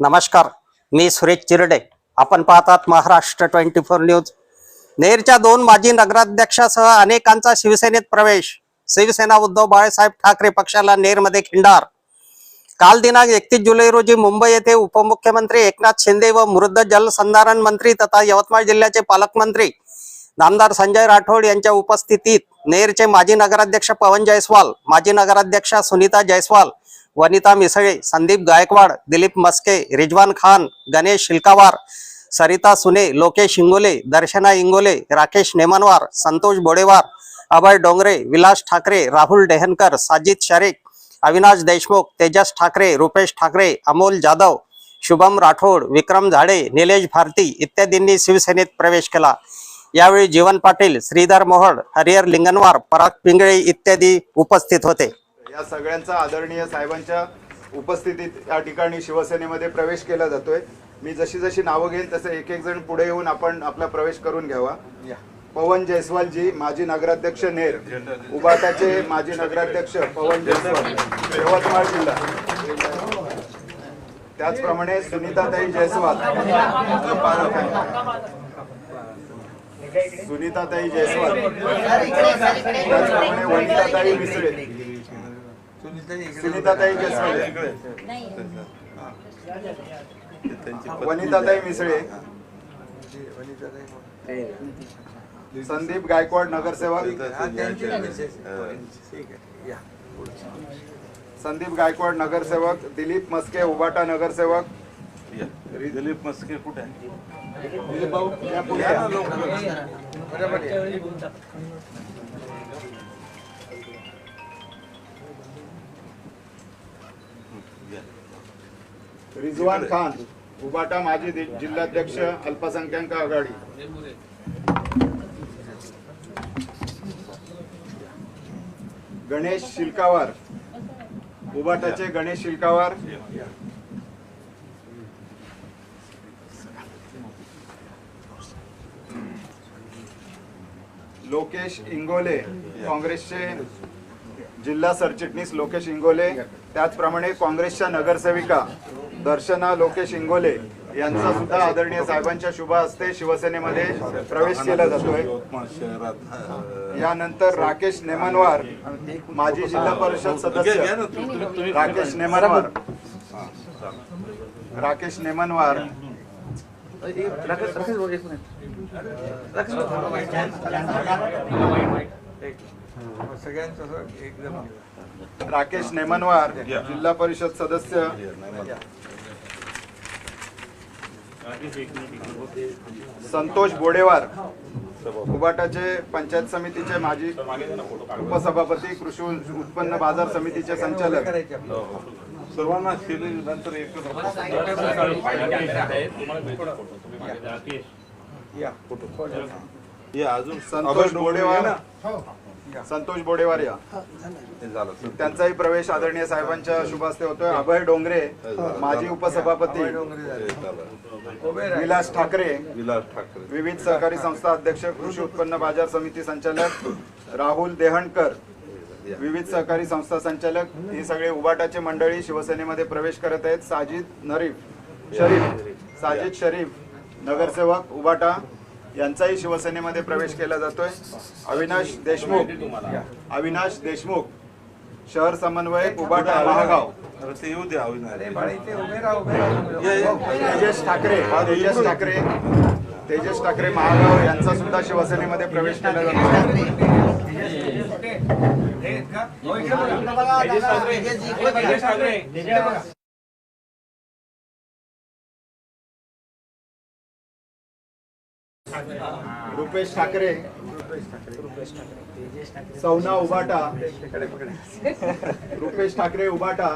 नमस्कार मी सुरेश चिरडे. आपण पाहतात महाराष्ट्र ट्वेंटी फोर न्यूज. नेरच्या दोन माजी नगराध्यक्षासह अनेकांचा शिवसेनेत प्रवेश. शिवसेना उद्धव बाळासाहेब ठाकरे पक्षाला नेरमध्ये खिंडार. काल दिनांक एकतीस जुलै रोजी मुंबई येथे उपमुख्यमंत्री एकनाथ शिंदे व मृद जलसंधारण मंत्री तथा यवतमाळ जिल्ह्याचे पालकमंत्री नामदार संजय राठोड यांच्या उपस्थितीत नेरचे माजी नगराध्यक्ष पवन जयस्वाल माजी नगराध्यक्षा सुनीता जयस्वाल वनिता मिसळे संदीप गायकवाड दिलीप मस्के रिजवान खान गणेश शिल्कावार सरिता सुने लोकेश इंगोले दर्शना इंगोले राकेश नेमनवार संतोष बोडेवार अभय डोंगरे विलास ठाकरे राहुल डेहनकर साजिद शरीक अविनाश देशमुख तेजस ठाकरे रुपेश ठाकरे अमोल जाधव शुभम राठोड विक्रम झाडे निलेश भारती इत्यादींनी शिवसेनेत प्रवेश केला. यावेळी जीवन पाटील श्रीधर मोहड हरिहर लिंगनवार पराग पिंगळे इत्यादी उपस्थित होते. या सगळ्यांचा आदरणीय साहेबांच्या उपस्थितीत या ठिकाणी शिवसेनेमध्ये प्रवेश केला जातोय. मी जशी जशी नावं घेईन तसे एक एक जण पुढे येऊन आपण आपला प्रवेश करून घ्यावा. पवन जयस्वालजी माजी नगराध्यक्ष नेर. उबाटाचे माजी नगराध्यक्ष पवन जयस्वाल. यवतमाळ जिल्हा. त्याचप्रमाणे सुनीताताई जयस्वाल. सुनीताताई जयस्वाल. त्याचप्रमाणे वनिताताई मिसळे सुनीताताई वनिताताई मिसळे. संदीप गायकवाड नगरसेवक. संदीप गायकवाड नगरसेवक दिलीप मस्के उबाटा नगरसेवक. दिलीप मस्के कुठे आहे? या रिजवान खान उबाटा माजी जिल्हाध्यक्ष अल्पसंख्याक आघाडी. गणेश शिल्कावार. उबाटाचे गणेश शिल्कावार. लोकेश इंगोले काँग्रेसचे जिल्हा सरचिटणीस लोकेश इंगोले. त्याचप्रमाणे काँग्रेसच्या नगरसेविका दर्शना लोकेश इंगोले यांचा सुद्धा आदरणीय साहेबांच्या शुभ हस्ते शिवसेनेमध्ये प्रवेश केला जातोय. यानंतर राकेश नेमनवार माजी जिल्हा परिषद घ्या- घ्या सदस्य. तुम्ही- तुम्ही- राकेश नेमनवार. राकेश नेमनवार राकेश नेमनवार. जिल्हा परिषद सदस्य. संतोष बोडेवार उबाटाचे पंचायत समितीचे माजी उपसभापती कृषी उत्पन्न बाजार समितीचे संचालक. सर्वांना केले नंतर एकत्र या. अजून संतोष बोडेवार. ना? संतोष बोडेवार या. हे झालं. त्यांचाही प्रवेश आदरणीय साहेबांच्या शुभ हस्ते होतोय अभय डोंगरे माजी उपसभापती. हे. विलास ठाकरे. विलास ठाकरे. विविध सहकारी संस्था अध्यक्ष कृषी उत्पन्न बाजार समिती संचालक राहुल देहणकर. विविध सहकारी संस्था संचालक. ही सगळे उबाटाचे मंडळी शिवसेनेमध्ये प्रवेश करत आहेत. साजिद नरीफ शरीफ. साजिद शरीफ नगरसेवक उबाटा. यांचाही शिवसेनेमध्ये प्रवेश केला जातोय. अविनाश देशमुख. अविनाश देशमुख. शहर समन्वयक उबाटा महागाव. येऊ द्या. तेजस ठाकरे. तेजस ठाकरे. तेजस ठाकरे महागाव यांचा सुद्धा शिवसेनेमध्ये प्रवेश केला जातो रुपेश ठाकरे. सौना उबाटा. रुपेश ठाकरे उबाटा.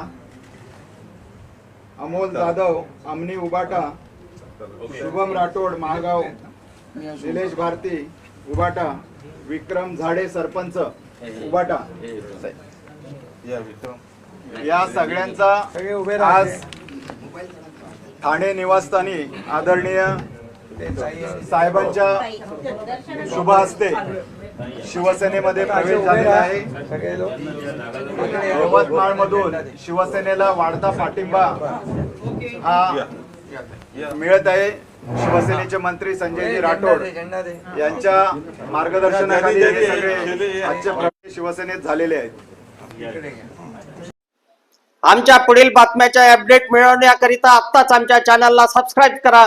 अमोल जाधव अमनी उबाटा. शुभम राठोड महागाव. निलेश भारती उबाटा. विक्रम झाडे सरपंच उबाटा. या विक्रम या सगळ्यांचा आज ठाणे निवासस्थानी आदरणीय साहेबांच्या शुभ हस्ते शिवसेनेमध्ये प्रवेश झालेला आहे. यवतमाळ मधून शिवसेनेला वाढता पाठिंबा हा. मिळत आहे. शिवसेनेचे मंत्री संजयजी राठोड यांच्या मार्गदर्शनाखाली हे आजचे प्रवेश शिवसेनेत झालेले आहेत. आमच्या पुढील बातम्याच्या अपडेट मिळवण्याकरिता आत्ताच आमच्या चॅनलला सबस्क्राईब करा.